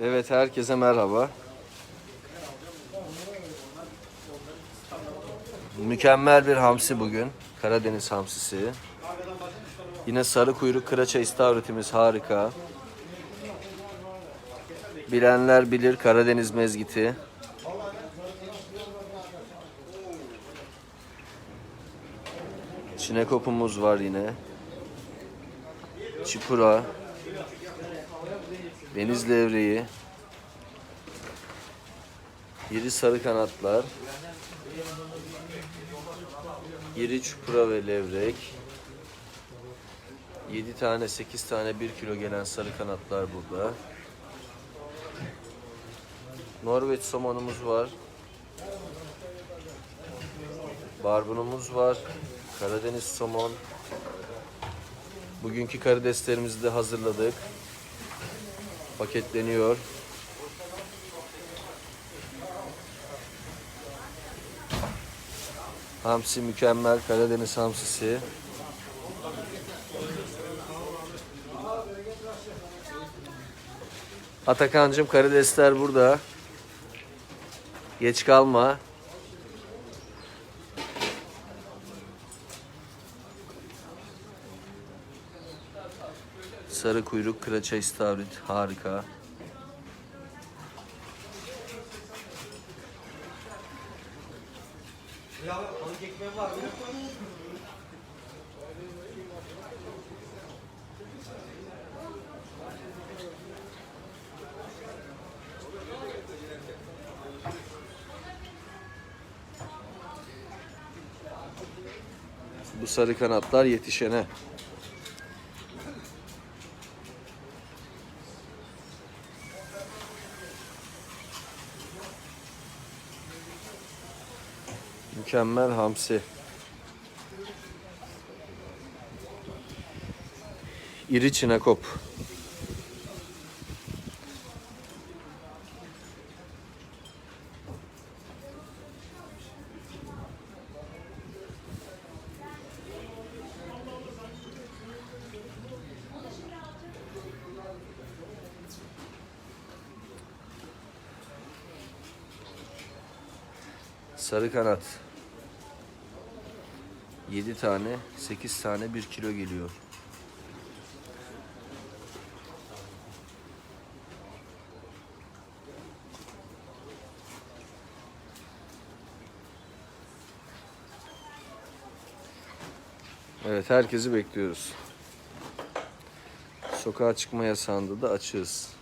Evet herkese merhaba. Mükemmel bir hamsi bugün. Karadeniz hamsisi. Yine sarı kuyruk kıraça istavritimiz harika. Bilenler bilir Karadeniz mezgiti. Çinekopumuz var yine. Çipura. Deniz levreği. İri sarı kanatlar. İri çupra ve levrek. 7 tane 8 tane 1 kilo gelen sarı kanatlar burada. Norveç somonumuz var. Barbunumuz var. Karadeniz somon. Bugünkü karideslerimizi de hazırladık. Paketleniyor. Hamsi mükemmel. Karadeniz hamsisi. Atakan'cım karidesler burada. Geç kalma. Sarı kuyruk kıraça istavrit harika. Bu sarı kanatlar yetişene. Mükemmel hamsi. İri çinekop. Sarı kanat. 7 tane, 8 tane 1 kilo geliyor. Evet, herkesi bekliyoruz. Sokağa çıkma yasağında da açığız.